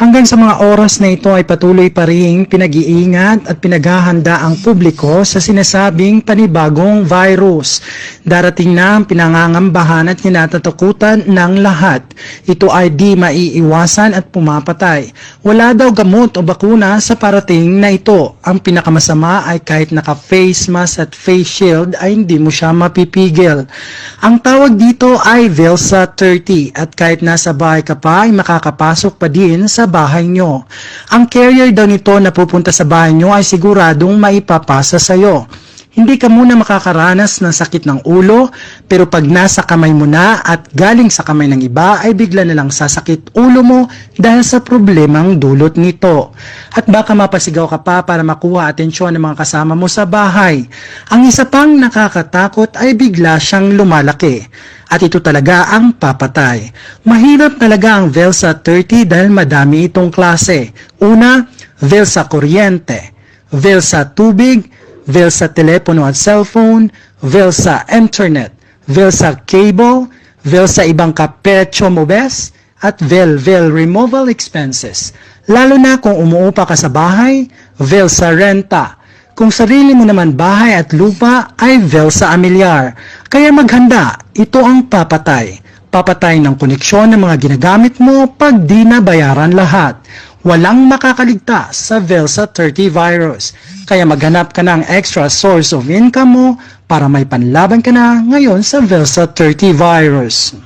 Hanggang sa mga oras na ito ay patuloy pa rin pinag-iingat at pinaghahanda ang publiko sa sinasabing panibagong virus. Darating na ang pinangangambahan at kinatatakutan ng lahat. Ito ay di maiiwasan at pumapatay. Wala daw gamot o bakuna sa parating na ito. Ang pinakamasama ay kahit naka-face mask at face shield ay hindi mo siya mapipigil. Ang tawag dito ay Velsa 30 at kahit nasa bahay ka pa ay makakapasok pa din sa bahay nyo. Ang carrier daw nito na pupunta sa bahay nyo ay siguradong maipapasa sa'yo. Hindi ka muna makakaranas ng sakit ng ulo, pero pag nasa kamay mo na at galing sa kamay ng iba ay bigla na lang sasakit ulo mo dahil sa problemang dulot nito. At baka mapasigaw ka pa para makuha atensyon ng mga kasama mo sa bahay. Ang isa pang nakakatakot ay bigla siyang lumalaki. At ito talaga ang papatay. Mahirap talaga ang Velsa 30 dahil madami itong klase. Una, Velsa kuryente. Velsa tubig, Velsa telepono at cellphone, Velsa internet, Velsa cable, Velsa ibang kapecho mobes, at Vel Vel removal expenses. Lalo na kung umuupa ka sa bahay, Velsa renta. Kung sarili mo naman bahay at lupa ay Velsa amilyar. Kaya maghanda, ito ang papatay. Papatay ng koneksyon ng mga ginagamit mo pag di na bayaran lahat. Walang makakaligtas sa Velsa 30 virus. Kaya maghanap ka ng extra source of income mo para may panlaban ka na ngayon sa Velsa 30 virus.